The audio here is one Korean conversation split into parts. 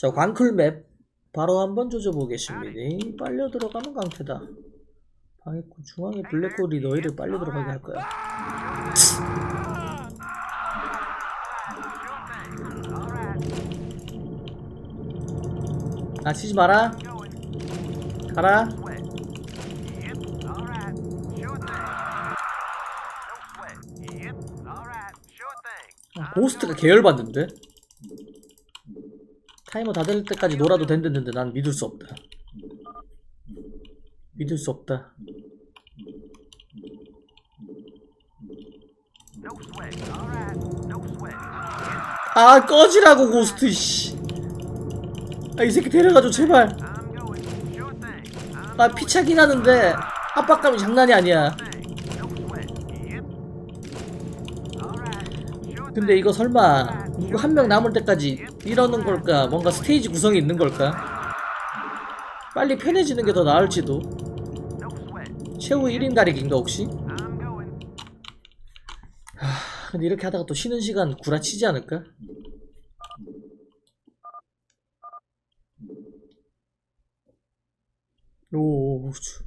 자, 광클맵 바로 한번 조져보겠습니다. 빨려 들어가면 강태다. 방해꾼 중앙에 블랙홀이 너희를 빨려 들어가게 할 거야. 아, 치지 마라. 가라. 아, 고스트가 계열받는데? 타이머 다 될 때까지 놀아도 된댔는데 난 믿을 수 없다. 믿을 수 없다. 아 꺼지라고 고스트 씨. 아 이 새끼 데려가줘 제발. 아 피차긴 하는데 압박감이 장난이 아니야. 근데 이거 설마 누구 한 명 남을 때까지 이러는 걸까? 뭔가 스테이지 구성이 있는 걸까? 빨리 편해지는 게 더 나을지도. 최후 1인 가리기인가 혹시? 하, 근데 이렇게 하다가 또 쉬는 시간 구라치지 않을까? 오, 주-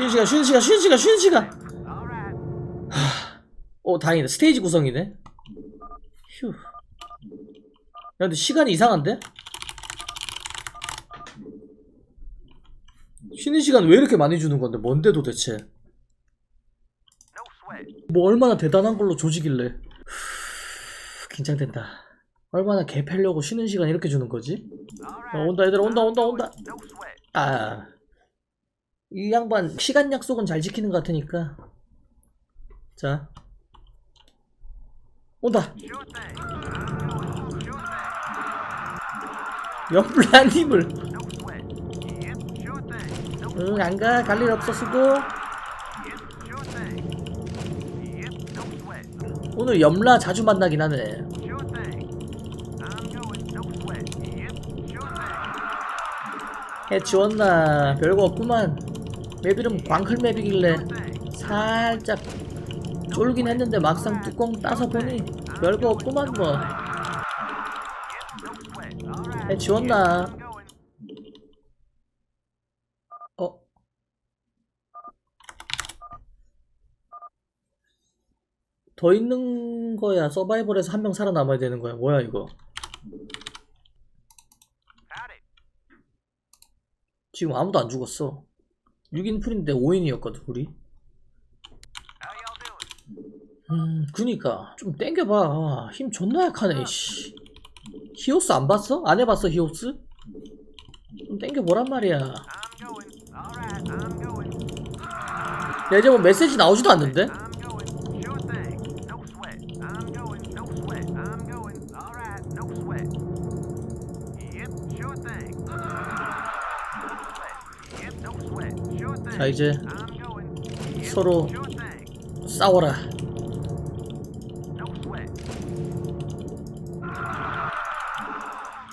쉬는 시간, 쉬는 시간, 쉬는 시간, 쉬는 시간. 어, 다행이다. 스테이지 구성이네. 휴. 야, 근데 시간이 이상한데? 쉬는 시간 왜 이렇게 많이 주는 건데? 뭔데 도대체? 뭐 얼마나 대단한 걸로 조지길래? 후, 긴장된다. 얼마나 개 패려고 쉬는 시간 이렇게 주는 거지? 어, 온다 얘들아 온다 온다 온다. 아. 이 양반 시간 약속은 잘 지키는 것 같으니까. 자. 온다. 염라님을. 응, 안 가. 갈 일 없어, 수고. 오늘 염라 자주 만나긴 하네. 해치웠나. 별거 없구만. 맵 이름 광클 맵이길래 살짝 쫄긴 했는데 막상 뚜껑 따서 보니 별거 없구만 뭐. 해치웠나. 어? 더 있는 거야. 서바이벌에서 한 명 살아남아야 되는 거야. 뭐야 이거? 지금 아무도 안 죽었어. 6인 풀인데 5인이었거든 우리. 음, 그니까 좀 땡겨봐. 힘 존나 약하네. 씨. 히오스 안 봤어? 안 해봤어 히오스? 좀 땡겨보란 말이야. 야 이제 뭐 메시지 나오지도 않는데? 자 이제 서로 싸워라.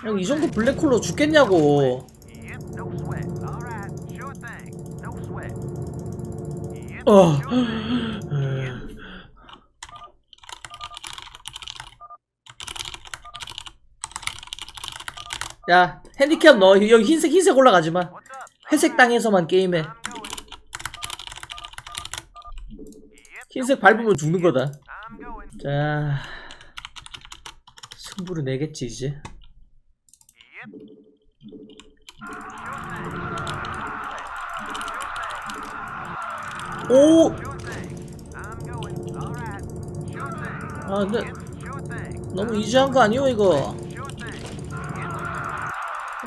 형이 정도 블랙홀로 죽겠냐고. 어. 야 핸디캡 너 여기 흰색 흰색 올라가지 마. 회색 땅에서만 게임해. 흰색 밟으면 죽는 거다. 자 승부를 내겠지 이제. 오. 아 근데 너무 이지한 거 아니오 이거.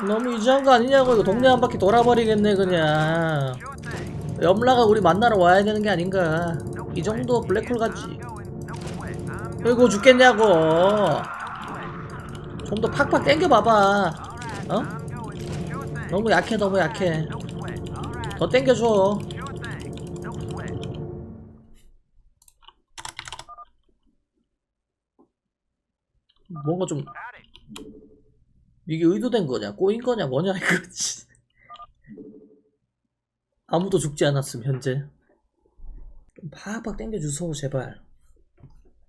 너무 이지한 거 아니냐고 이거 동네 한 바퀴 돌아버리겠네 그냥. 염라가 우리 만나러 와야 되는 게 아닌가. 이 정도 블랙홀 같지. 이거 죽겠냐고. 좀 더 팍팍 땡겨봐봐 어? 너무 약해 너무 약해 더 땡겨줘 뭔가 좀 이게 의도된 거냐 꼬인 거냐 뭐냐 이거지 아무도 죽지 않았음 현재. 좀 팍팍 땡겨주소 제발.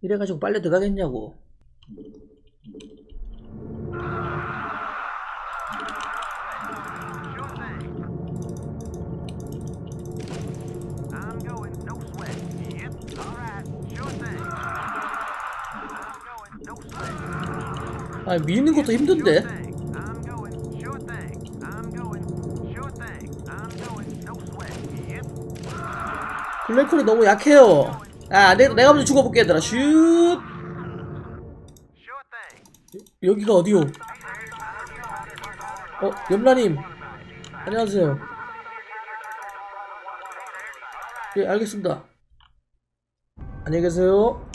이래가지고 빨리 들어가겠냐고. 아 미는 것도 힘든데 블랙홀이 너무 약해요. 아 내, 내가 먼저 죽어볼게 얘들아. 슛. 여기가 어디요? 어 염라님. 안녕하세요. 예 알겠습니다. 안녕히 계세요